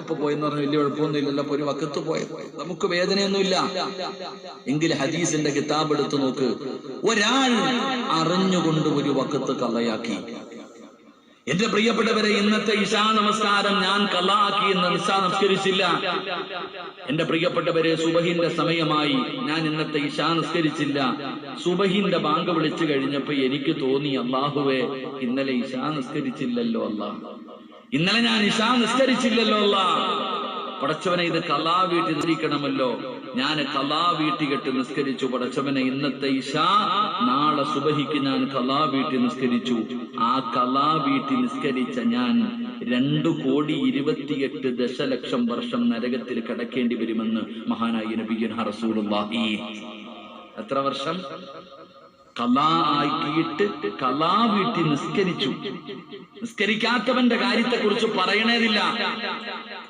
ഇപ്പൊ പോയെന്ന് പറഞ്ഞാൽ വലിയ കുഴപ്പമൊന്നുമില്ലല്ലോ. ഒരു വക്കത്ത് പോയത്. നമുക്ക് വേദനയൊന്നുമില്ല. എങ്കിൽ ഹദീസിന്റെ കിതാബ് എടുത്തു നോക്ക്. ഒരാൾ അറിഞ്ഞുകൊണ്ട് ഒരു വക്കത്ത് കള്ളയാക്കി. എന്റെ പ്രിയപ്പെട്ടവരെ ഇന്നത്തെ ഇഷാ നമസ്കാരം ഞാൻ കള്ളാക്കി എന്ന് നിസാ നമസ്കരിച്ചില്ല എന്റെ പ്രിയപ്പെട്ടവരെ സുബഹിന്റെ സമയമായി ഞാൻ ഇന്നത്തെ ഇഷാ നമസ്കരിച്ചില്ല സുബഹിന്റെ ബാങ്ക് വിളിച്ചു കഴിഞ്ഞപ്പോ എനിക്ക് തോന്നി അള്ളാഹുവേ ഇന്നലെ ഇഷാ നമസ്കരിച്ചില്ലല്ലോ അല്ലാ ഇന്നലെ ഞാൻ ഇഷാ നിസ്കരിച്ചില്ലല്ലോ അല്ല. പടച്ചവനെ ഇത് കലാ വീട്ടിൽ നിരീക്കണമല്ലോ ഞാൻ കലാ വീട്ടി കെട്ട് നിസ്കരിച്ചു. പടച്ചവനെ ഇന്നത്തെ ഇഷാ നാളെ സുബഹിക്ക് ഞാൻ കലാ വീട്ടി നിസ്കരിച്ചു. ആ കലാ വീട്ടി നിസ്കരിച്ച ഞാൻ രണ്ടു കോടി ഇരുപത്തിയെട്ട് ദശലക്ഷം വർഷം നരകത്തിൽ കിടക്കേണ്ടി വരുമെന്ന് മഹാനായ നബിയൻ റസൂലുള്ളാഹി. എത്ര വർഷം? കലാ ആക്കിയിട്ട് കലാ വീട്ടി നിസ്കരിച്ചു. നിസ്കരിക്കാത്തവന്റെ കാര്യത്തെ കുറിച്ച് പറയണേതില്ല.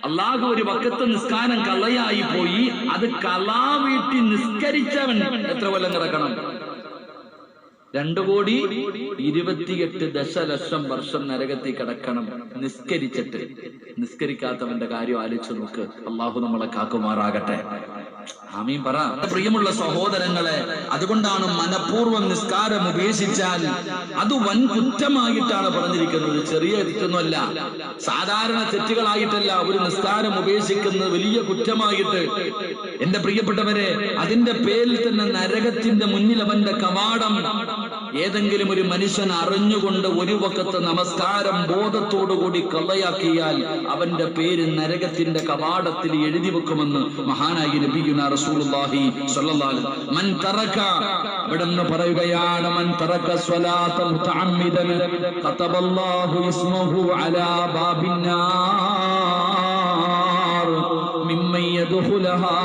അള്ളാഹു ഒരു വക്കത്ത് നിസ്കാരം കലയായി പോയി. അത് കലാ വീട്ടി നിസ്കരിച്ചവൻ എത്ര കൊല്ലം കിടക്കണം? രണ്ടു കോടി ഇരുപത്തിയെട്ട് ദശലക്ഷം വർഷം നരകത്തിൽ കിടക്കണം നിസ്കരിച്ചിട്ട്. നിസ്കരിക്കാത്തവന്റെ കാര്യം ആലോചിച്ച് നോക്ക്. അള്ളാഹു നമ്മളെ കാക്കുമാറാകട്ടെ. ആമീൻ പറ. പ്രിയമുള്ള സഹോദരങ്ങളെ അതുകൊണ്ടാണ് മനഃപൂർവം നിസ്കാരം ഉപേക്ഷിച്ചാൽ അത് വൻ കുറ്റമായിട്ടാണ് പറഞ്ഞിരിക്കുന്നത്. ചെറിയ തെറ്റൊന്നുമല്ല. സാധാരണ തെറ്റുകളായിട്ടല്ല ഒരു നിസ്കാരം ഉപേക്ഷിക്കുന്നത് വലിയ കുറ്റമായിട്ട്. എന്റെ പ്രിയപ്പെട്ടവരെ അതിന്റെ പേരിൽ തന്നെ നരകത്തിന്റെ മുന്നിൽ അവന്റെ കവാടം. ഏതെങ്കിലും ഒരു മനുഷ്യൻ അറിഞ്ഞുകൊണ്ട് ഒരു വക്കത്ത് നമസ്കാരം ബോധത്തോടുകൂടി കള്ളയാക്കിയാൽ അവന്റെ പേര് നരകത്തിന്റെ കവാടത്തിൽ എഴുതി വെക്കുമെന്ന് മഹാനായി നബിയുന റസൂലുള്ളാഹി സ്വല്ലല്ലാഹു മൻ തറക അവിടെ പറയുകയാണ് മൻ തറക സ്വലാത മുതഅമ്മിദൻ ഖതബല്ലാഹു ഇസ്മുഹു അലാ ബാബിന്നാർ മിമ്മൻ യദ്ഖുലഹാ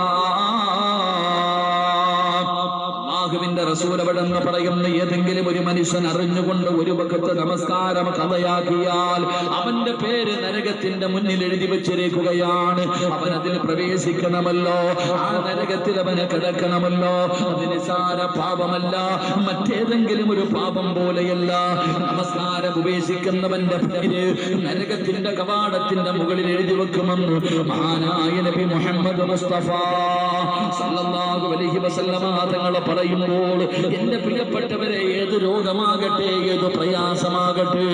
റസൂൽ അവിടെന്ന് പറയുന്ന ഏതെങ്കിലും ഒരു മനുഷ്യൻ അറിഞ്ഞുകൊണ്ട് ഒരു പക്കത്ത് നമസ്കാരം കഥയാക്കിയാൽ അവന്റെ പേര് നരകത്തിന്റെ മുന്നിൽ എഴുതി വെച്ചിരിക്കുകയാണ്. അവൻ അതിൽ പ്രവേശിക്കണമല്ലോ. ആ നരകത്തിൽ അവന് കിടക്കണമല്ലോ. അതിന് സാര പാപമല്ല. മറ്റേതെങ്കിലും ഒരു പാപം പോലെയല്ല. നമസ്കാരം ഉപേക്ഷിക്കുന്നവന്റെ പേര് നരകത്തിന്റെ കവാടത്തിന്റെ മുകളിൽ എഴുതി വെക്കുമെന്ന് മഹാനായ നബി മുഹമ്മദ് മുസ്തഫ സല്ലല്ലാഹു അലൈഹി വസല്ലമ തങ്ങൾ പറയുമ്പോൾ എന്റെ പ്രിയപ്പെട്ടവരെ ഏത് രോഗമാകട്ടെ ഏത് പ്രയാസമാകട്ടെ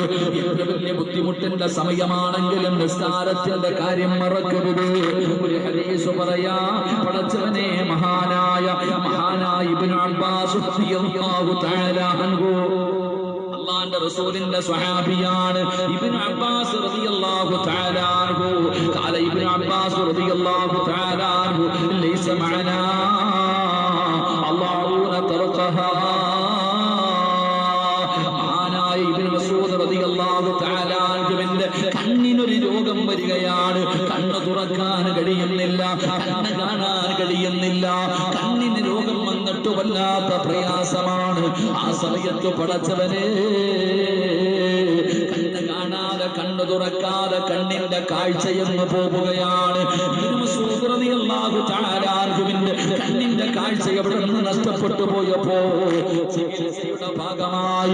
എത്ര വലിയ ബുദ്ധിമുട്ടിന്റെ സമയമാണെങ്കിലും നിസ്കാരത്തിന്റെ കാര്യം മറക്കരുത്. ഒരു ഹരീസ് പറയാ പടച്ചവനെ മഹാനായ മഹാനായ ഇബ്നു അബ്ബാസ് റളിയല്ലാഹു തആല അൻഹു. അള്ളാന്റെ റസൂലിന്റെ സ്വഹാബിയാണ് ഇബ്നു അബ്ബാസ് റളിയല്ലാഹു തആല അൻഹു. ഇബ്നു അബ്ബാസ് റളിയല്ലാഹു തആല ലൈസ മഅനാ മഹാനായ ഇബ്നു മസൂദ് റളിയല്ലാഹു തആല അൻഹുവിന്റെ കണ്ണിനൊരു രോഗം വരികയാണ്. കണ്ണ് തുറക്കാൻ കഴിയുന്നില്ല കണ്ണ് കാണാൻ കഴിയുന്നില്ല. കണ്ണിന് രോഗം വന്നിട്ട് വല്ലാത്ത പ്രയാസമാണ്. ആ സമയത്ത് പടച്ചവരെ കണ്ണ് കാണാതെ കണ്ണ് തുറക്കാതെ കണ്ണിന്റെ കാഴ്ചയെന്ന് പോവുകയാണ് കണ്ണിന്റെ കാഴ്ച എവിടെ നിന്ന് നഷ്ടപ്പെട്ടു പോയപ്പോ ഭാഗമായി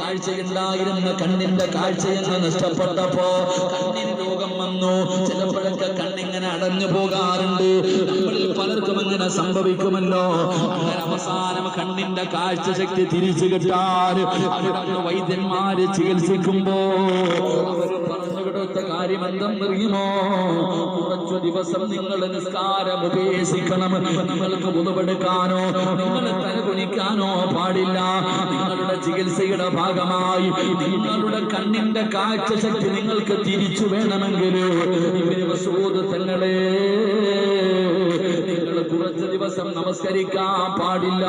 കാഴ്ചയുണ്ടായിരുന്ന കണ്ണിന്റെ കാഴ്ചയെന്ന് നഷ്ടപ്പെട്ടപ്പോ കണ്ണിന് രോഗം വന്നു. ചിലപ്പോഴൊക്കെ കണ്ണിങ്ങനെ അടഞ്ഞു പോകാറുണ്ട്. നമ്മളിൽ പലർക്കും അങ്ങനെ സംഭവിക്കുമല്ലോ. അവസാനം കണ്ണിന്റെ കാഴ്ച ശക്തി തിരിച്ചു കിട്ടാൻ വൈദ്യന്മാര് ചികിത്സിക്കുമ്പോ പറഞ്ഞു കാര്യം എന്തെന്നറിയുമോ? കുറച്ചു ദിവസം നിങ്ങൾ നിസ്കാരം ഉപേക്ഷിക്കണം നിങ്ങൾക്ക് മുതവെടുക്കാനോ നിങ്ങളെ തലകുനിക്കാനോ പാടില്ല. നിങ്ങളുടെ ചികിത്സയുടെ ഭാഗമായി നിങ്ങളുടെ കണ്ണിന്റെ കാഴ്ച ശക്തി നിങ്ങൾക്ക് തിരിച്ചു വേണമെങ്കിൽ നിങ്ങൾ കുറച്ച് ദിവസം നമസ്കരിക്കാൻ പാടില്ല.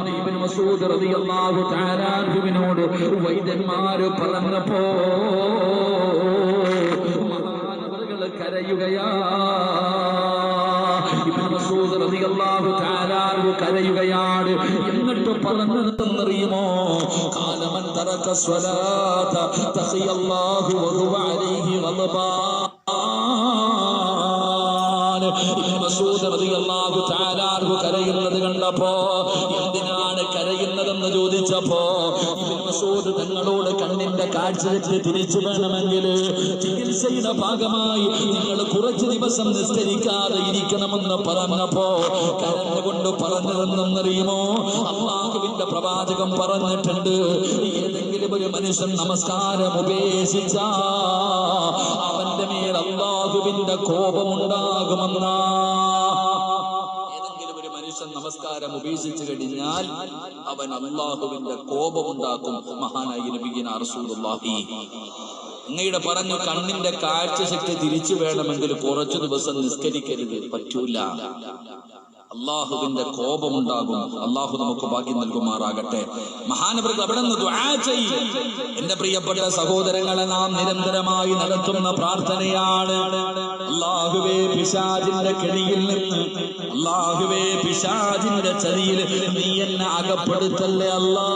എന്ന് മസൂദ് റളിയല്ലാഹു തആല അൻഹുവിനോട് വൈദ്യന്മാര് പറഞ്ഞപ്പോ മഹാനവറുകൾ കരയുകയാ. മസൂദ് റളിയല്ലാഹു തആല കരയുകയാണ്. എന്നിട്ട് പറഞ്ഞതെന്നറിയുമോ കാലമൻ തറക സ്വലാത തഖിയല്ലാഹു വഹുവ അലൈഹി ഗളബാ കരയുന്നത് കണ്ടപ്പോ ചോദിച്ചപ്പോ മസൂദ് തങ്ങളോട് കണ്ണിന്റെ കാഴ്ചവെച്ച് തിരിച്ചു വേണമെങ്കിൽ ചികിത്സയുടെ ഭാഗമായി നിങ്ങൾ കുറച്ച് ദിവസം നിസ്കരിക്കാതെ ഇരിക്കണമെന്ന് പറഞ്ഞപ്പോ കരഞ്ഞുകൊണ്ട് പറഞ്ഞതെന്നറിയുമോ? അള്ളാഹുവിന്റെ പ്രവാചകം പറഞ്ഞിട്ടുണ്ട് ഏതെങ്കിലും ഒരു മനുഷ്യൻ നമസ്കാരം ഉപേക്ഷിച്ച അവന്റെ മേൽ അള്ളാഹുവിന്റെ കോപമുണ്ടാകുമെന്നാ മനുഷ്യൻ നമസ്കാരം ഉപേക്ഷിച്ചു കഴിഞ്ഞാൽ അവൻ അള്ളാഹുവിന്റെ കോപമുണ്ടാക്കും. മഹാനായി നബിഗിന റസൂലുള്ളാഹി. അങ്ങയുടെ പറഞ്ഞു കണ്ണിന്റെ കാഴ്ചശക്തി തിരിച്ചു വേണമെങ്കിൽ കുറച്ചു ദിവസം നിസ്കരിക്കരുത്. പറ്റൂല. അള്ളാഹുവിന്റെ കോപമുണ്ടാകും. അള്ളാഹു നമുക്ക് ഭാഗ്യം നൽകുമാറാകട്ടെ. മഹാനവർക്ക് അവിടെ നിന്ന് എന്റെ പ്രിയപ്പെട്ട സഹോദരങ്ങളെ നാം നിരന്തരമായി നടത്തുന്ന പ്രാർത്ഥനയാണ്. അള്ളാഹുവേ പിശാജിന്റെ കെണിയിൽ നിന്ന് അള്ളാഹുവേ പിശാജിന്റെ ചതിയിൽ നീ എന്നെ അകപ്പെടുത്തല്ലേ അല്ലാ?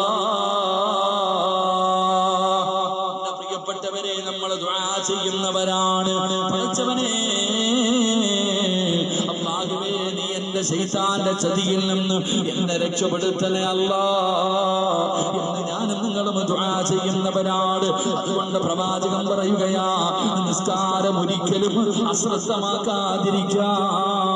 പ്രിയപ്പെട്ടവരെ നമ്മൾ ചെയ്യുന്നവരാണ്. പഠിച്ചവനെ ശൈത്താന്റെ ചതിയിൽ നിന്ന് എന്നെ രക്ഷപ്പെടുത്തണേ അല്ല. എന്ന് ഞാനും നിങ്ങളും ദുആ ചെയ്യുന്നവരാണ്. അതുകൊണ്ട് പ്രവാചകൻ പറയുകയാ നിസ്കാരം ഒരിക്കലും അശ്രദ്ധമാക്കാതിരിക്കാം